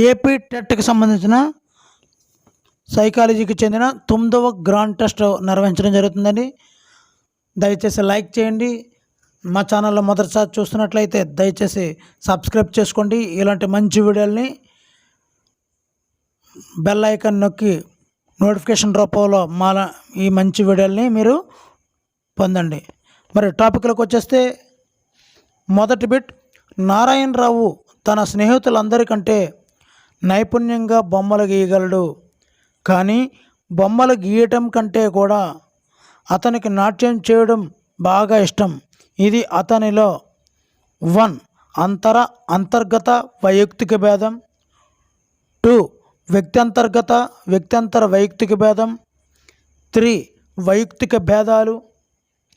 AP టెట్కి సంబంధించిన సైకాలజీకి చెందిన తొమ్మిదవ గ్రాండ్ టెస్ట్ నిర్వహించడం జరుగుతుందండి. దయచేసి లైక్ చేయండి. మా ఛానల్లో మొదటిసారి చూస్తున్నట్లయితే దయచేసి సబ్స్క్రైబ్ చేసుకోండి. ఇలాంటి మంచి వీడియోల్ని బెల్ ఐకాన్ నొక్కి నోటిఫికేషన్ రూపంలో మా ఈ మంచి వీడియోల్ని మీరు పొందండి. మరి టాపిక్లోకి వచ్చేస్తే మొదటి బిట్ నారాయణరావు తన స్నేహితులందరికంటే నైపుణ్యంగా బొమ్మలు గీయగలడు. కానీ బొమ్మలు గీయటం కంటే కూడా అతనికి నాట్యం చేయడం బాగా ఇష్టం. ఇది అతనిలో వన్ అంతర అంతర్గత వైయక్తిక భేదం. టూ వ్యక్త్యంతర్గత వ్యక్తంతర వైయక్తిక భేదం. త్రీ వైయక్తిక భేదాలు.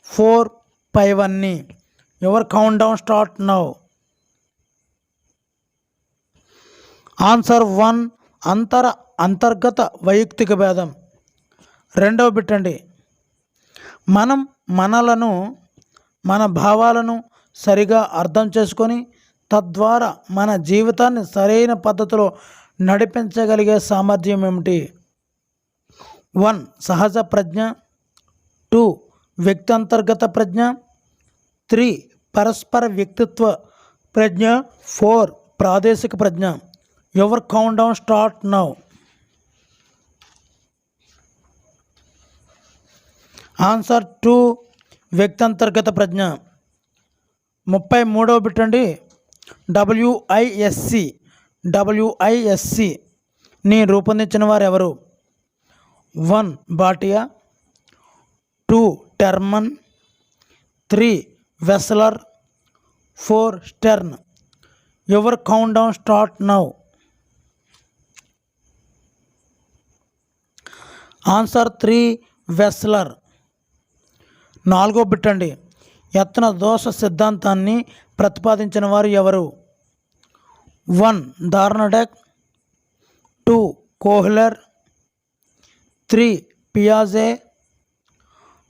ఫోర్ పైవన్నీ your count down start now. Answer one అంతర అంతర్గత వైయక్తిక భేదం. రెండవ బిట్టండి. మనం మనలను మన భావాలను సరిగా అర్థం చేసుకొని తద్వారా మన జీవితాన్ని సరైన పద్ధతిలో నడిపించగలిగే సామర్థ్యం ఏమిటి? వన్ సహజ ప్రజ్ఞ. టూ వ్యక్తి అంతర్గత ప్రజ్ఞ. త్రీ పరస్పర వ్యక్తిత్వ ప్రజ్ఞ. ఫోర్ ప్రాదేశిక ప్రజ్ఞ. Your count down start now answer two వ్యక్తి అంతర్గత ప్రజ్ఞ. ముప్పై మూడవ బిట్ అండి. డబ్ల్యూఐఎస్సి డబ్ల్యూఐఎస్సి ని రూపొందించిన వారు ఎవరు? One Bhatia two Terman three Wechsler four Stern your count down start now answer three Wechsler. నాలుగో బిట్ అండి యత్న దోష సిద్ధాంతాన్ని ప్రతిపాదించిన వారు ఎవరు? One Thorndike. Two Kohler. Three పియాజే.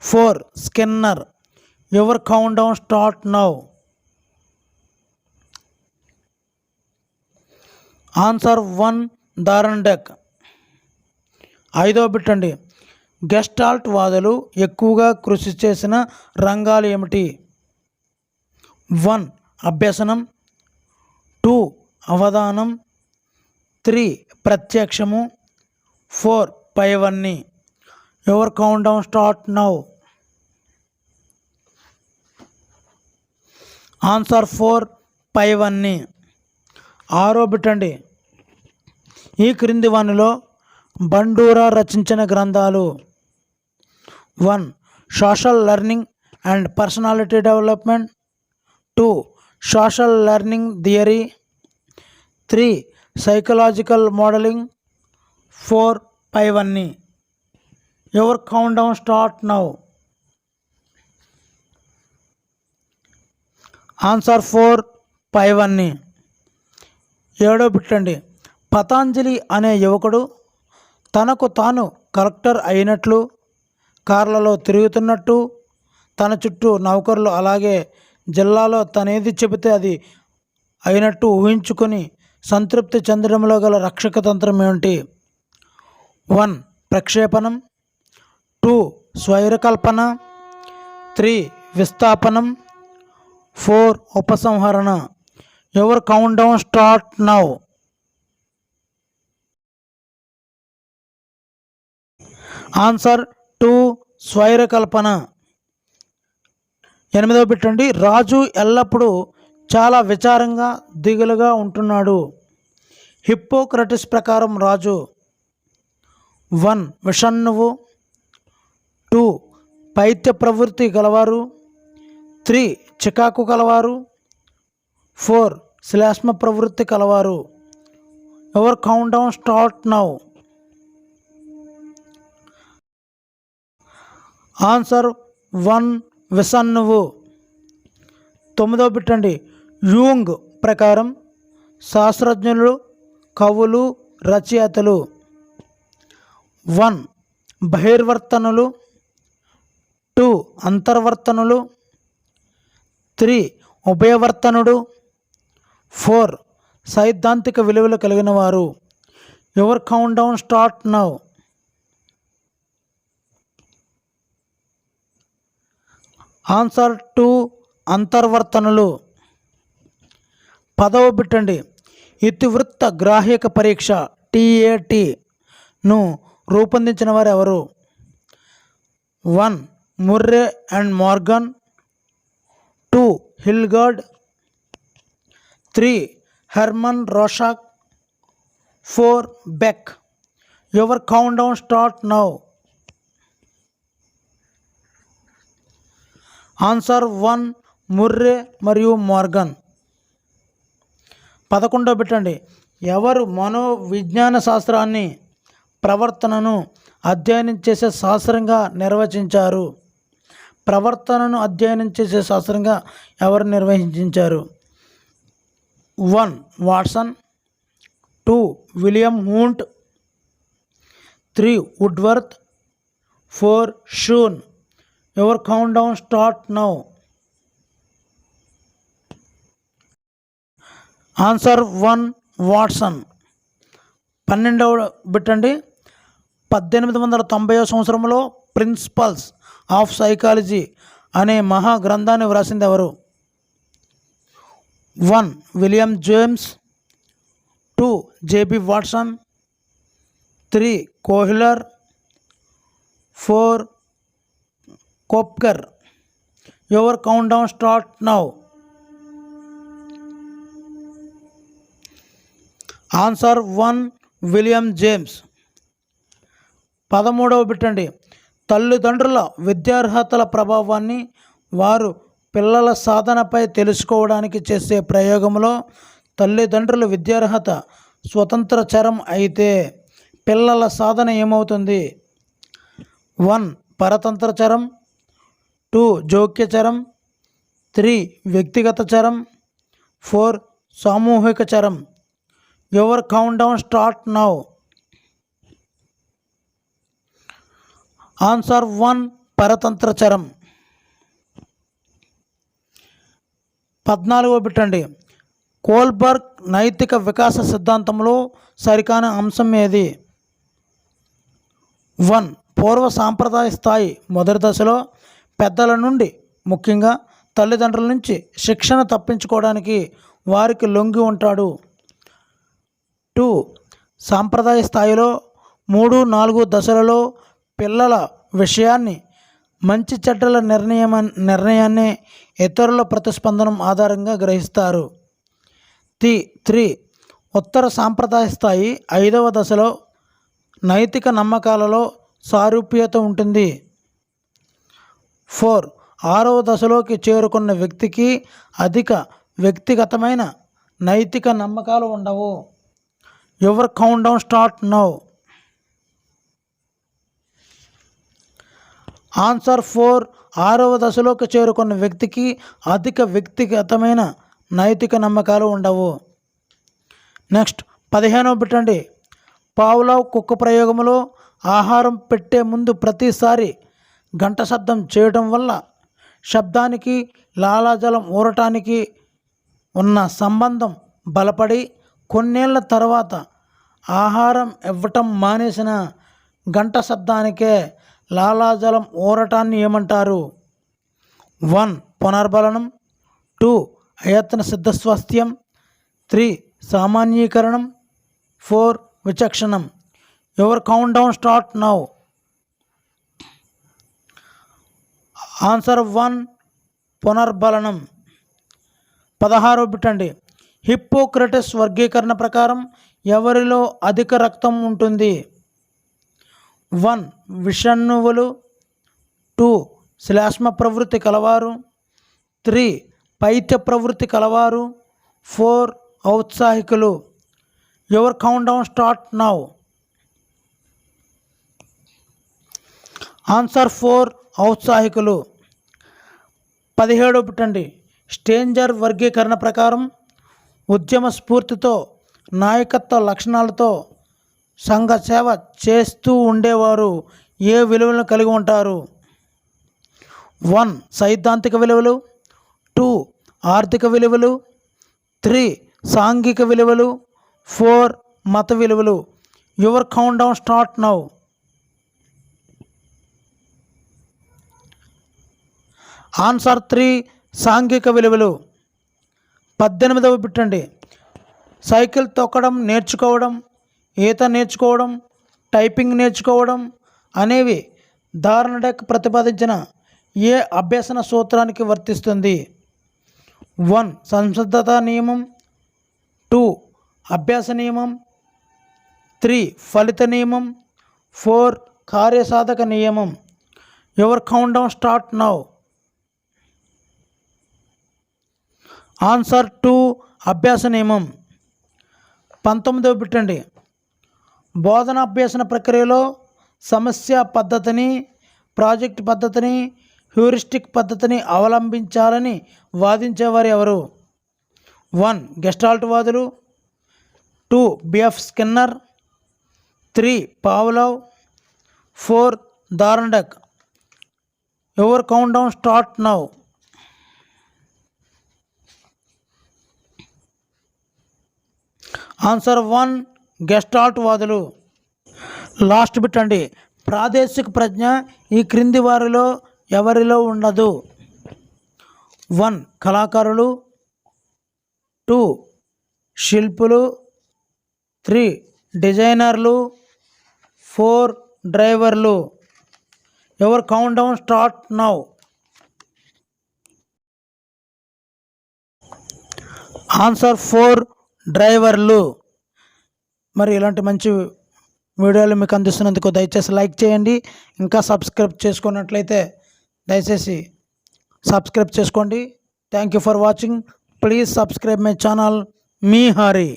Four Skinner. Your count down start now. Answer one Thorndike. ఐదో పెట్టండి గెస్టాల్ట్ వాదులు ఎక్కువగా కృషి చేసిన రంగాలు ఏమిటి? వన్ అభ్యసనం. టూ అవధానం. త్రీ ప్రత్యక్షము. ఫోర్ పైవన్నీ. Your count down start now. Answer four పైవన్నీ. ఆరో పెట్టండి ఈ క్రింది వన్లో బండూరా రచించిన గ్రంథాలు. One social learning and personality development. Two social learning theory. Three psychological modelling. Four పైవన్నీ. Your count down start now. Answer four పైవన్నీ. ఏడో పెట్టండి పతాంజలి అనే యువకుడు తనకు తాను కలెక్టర్ అయినట్లు కార్లలో తిరుగుతున్నట్టు తన చుట్టూ నౌకర్లు అలాగే జిల్లాలో తనేది చెబితే అది అయినట్టు ఊహించుకొని సంతృప్తి చెందడంలో గల రక్షక తంత్రం ఏమిటి? వన్ ప్రక్షేపణం. టూ స్వైరకల్పన. త్రీ విస్థాపనం. ఫోర్ ఉపసంహరణ. Your count down start now? Answer two స్వైరకల్పన. ఎనిమిదవ పెట్టండి రాజు ఎల్లప్పుడూ చాలా విచారంగా దిగులుగా ఉంటున్నాడు. హిప్పోక్రటిస్ ప్రకారం రాజు వన్ విషణువు టూ పైత్య ప్రవృత్తి గలవారు. త్రీ చికాకు కలవారు ఫోర్ శ్లేష్మ ప్రవృత్తి కలవారు. Your count down start now answer one విసన్నువు. తొమ్మిదో పెట్టండి యూంగ్ ప్రకారం శాస్త్రజ్ఞులు కవులు రచయితలు. వన్ బహిర్వర్తనులు. టూ అంతర్వర్తనులు. త్రీ ఉభయవర్తనుడు. ఫోర్ సైద్ధాంతిక విలువలు కలిగిన వారు your count down start now answer two అంతర్వర్తనలు. పదవ బిట్టండి. ఇతివృత్త గ్రాహ్యక పరీక్ష టీఏటీను రూపొందించిన వారు ఎవరు? One Murray and Morgan. Two Hilgard. Three Hermann Rorschach. Four Beck. Your count down start now. Answer one Murray మరియు మార్గన్. పదకొండో పెట్టండి ఎవరు మనో విజ్ఞాన శాస్త్రాన్ని ప్రవర్తనను అధ్యయనం చేసే శాస్త్రంగా నిర్వచించారు? ప్రవర్తనను అధ్యయనం చేసే శాస్త్రంగా ఎవరు నిర్వహించారు? One Watson. Two William Wundt. Three Woodworth. Four Schoen. Your count down start now answer one Watson పన్నెండవ బిట్టండి పద్దెనిమిది వందల తొంభై సంవత్సరంలో ప్రిన్సిపల్స్ ఆఫ్ సైకాలజీ అనే మహా గ్రంథాన్ని వ్రాసింది ఎవరు? One William James two J B Watson three Kohler four Koffka. Your count down start now. Answer one William James. పదమూడవ బిట్టండి. తల్లిదండ్రుల విద్యార్హతల ప్రభావాన్ని వారు పిల్లల సాధనపై తెలుసుకోవడానికి చేసే ప్రయోగంలో తల్లిదండ్రుల విద్యార్హత స్వతంత్ర చరం అయితే పిల్లల సాధన ఏమవుతుంది? వన్ పరతంత్ర చరం. టూ జోక్య చరం త్రీ వ్యక్తిగత చరం ఫోర్ సామూహిక చరం. Your countdown start now? Answer one పరతంత్ర చరం. పద్నాలుగో పెట్టండి కోల్బర్గ్ నైతిక వికాస సిద్ధాంతంలో సరికాని అంశం ఏది? వన్ పూర్వ సాంప్రదాయ స్థాయి మొదటి దశలో పెద్దల నుండి ముఖ్యంగా తల్లిదండ్రుల నుంచి శిక్షణ తప్పించుకోవడానికి వారికి లొంగి ఉంటాడు. టూ సాంప్రదాయ స్థాయిలో మూడు నాలుగు దశలలో పిల్లల విషయాన్ని మంచి చెడ్డల నిర్ణయం నిర్ణయాన్ని ఇతరుల ప్రతిస్పందనం ఆధారంగా గ్రహిస్తారు. తి త్రీ ఉత్తర సాంప్రదాయ స్థాయి ఐదవ దశలో నైతిక నమ్మకాలలో సారూప్యత ఉంటుంది. ఫోర్. ఆరవ దశలోకి చేరుకున్న వ్యక్తికి అధిక వ్యక్తిగతమైన నైతిక నమ్మకాలు ఉండవు. Your countdown start now answer four ఆరవ దశలోకి చేరుకున్న వ్యక్తికి అధిక వ్యక్తిగతమైన నైతిక నమ్మకాలు ఉండవు. నెక్స్ట్ పదిహేనవ పెట్టండి పావులావ్ కుక్క ప్రయోగంలో ఆహారం పెట్టే ముందు ప్రతిసారి గంట శబ్దం చేయడం వల్ల శబ్దానికి లాలాజలం ఊరటానికి ఉన్న సంబంధం బలపడి కొన్నేళ్ళ తర్వాత ఆహారం ఇవ్వటం మానేసిన గంట శబ్దానికే లాలాజలం ఊరటాన్ని ఏమంటారు? వన్ పునర్బలనం. టూ అయత్న సిద్ధస్వాస్థ్యం. త్రీ సామాన్యీకరణం. Four విచక్షణం. Your countdown start now. Answer one పునర్బలనం. పదహారో బిట్టండి. హిప్పోక్రటిస్ వర్గీకరణ ప్రకారం ఎవరిలో అధిక రక్తం ఉంటుంది? వన్ విషణువులు టూ శ్లేష్మ ప్రవృత్తి కలవారు. త్రీ పైత్య ప్రవృత్తి కలవారు. Four ఔత్సాహికులు. Your countdown start now. Answer four ఔత్సాహికులు. పదిహేడు పుట్టండి. స్టేంజర్ వర్గీకరణ ప్రకారం ఉద్యమ స్ఫూర్తితో నాయకత్వ లక్షణాలతో సంఘ సేవ చేస్తూ ఉండేవారు ఏ విలువలను కలిగి ఉంటారు? వన్ సైద్ధాంతిక విలువలు. టూ ఆర్థిక విలువలు. త్రీ సాంఘిక విలువలు. ఫోర్ మత విలువలు. Your countdown start now. Answer three సాంఘిక విలువలు. పద్దెనిమిదవ పెట్టండి సైకిల్ తొక్కడం నేర్చుకోవడం ఈత నేర్చుకోవడం టైపింగ్ నేర్చుకోవడం అనేవి ధారణడెక్ ప్రతిపాదించిన ఏ అభ్యసన సూత్రానికి వర్తిస్తుంది? వన్ సంసిద్ధత నియమం. టూ అభ్యాస నియమం. త్రీ ఫలిత నియమం. ఫోర్ కార్యసాధక నియమం. Your countdown start now. Answer two అభ్యాస నియమం. పంతొమ్మిదవ పెట్టండి బోధన అభ్యసన ప్రక్రియలో సమస్య పద్ధతిని ప్రాజెక్ట్ పద్ధతిని హ్యూరిస్టిక్ పద్ధతిని అవలంబించాలని వాదించేవారు ఎవరు? వన్ గెస్టాల్ట్ వాదులు. Two BF Skinner. Three Pavlov. Four Thorndike. Your countdown start now? Answer one gestalt వాదులు లాస్ట్ బిట్ అండి. ప్రాదేశిక ప్రజ్ఞ ఈ క్రింది వారిలో ఎవరిలో ఉండదు? వన్ కళాకారులు. టూ శిల్పులు. త్రీ డిజైనర్లు. ఫోర్ డ్రైవర్లు. Your countdown start now answer four డ్రైవర్లు. మరి ఇలాంటి మంచి వీడియోలు మీకు అందిస్తున్నందుకు దయచేసి లైక్ చేయండి. ఇంకా సబ్స్క్రైబ్ చేసుకున్నట్లయితే దయచేసి సబ్స్క్రైబ్ చేసుకోండి. Thank you for watching. Please subscribe my channel. Me Hari.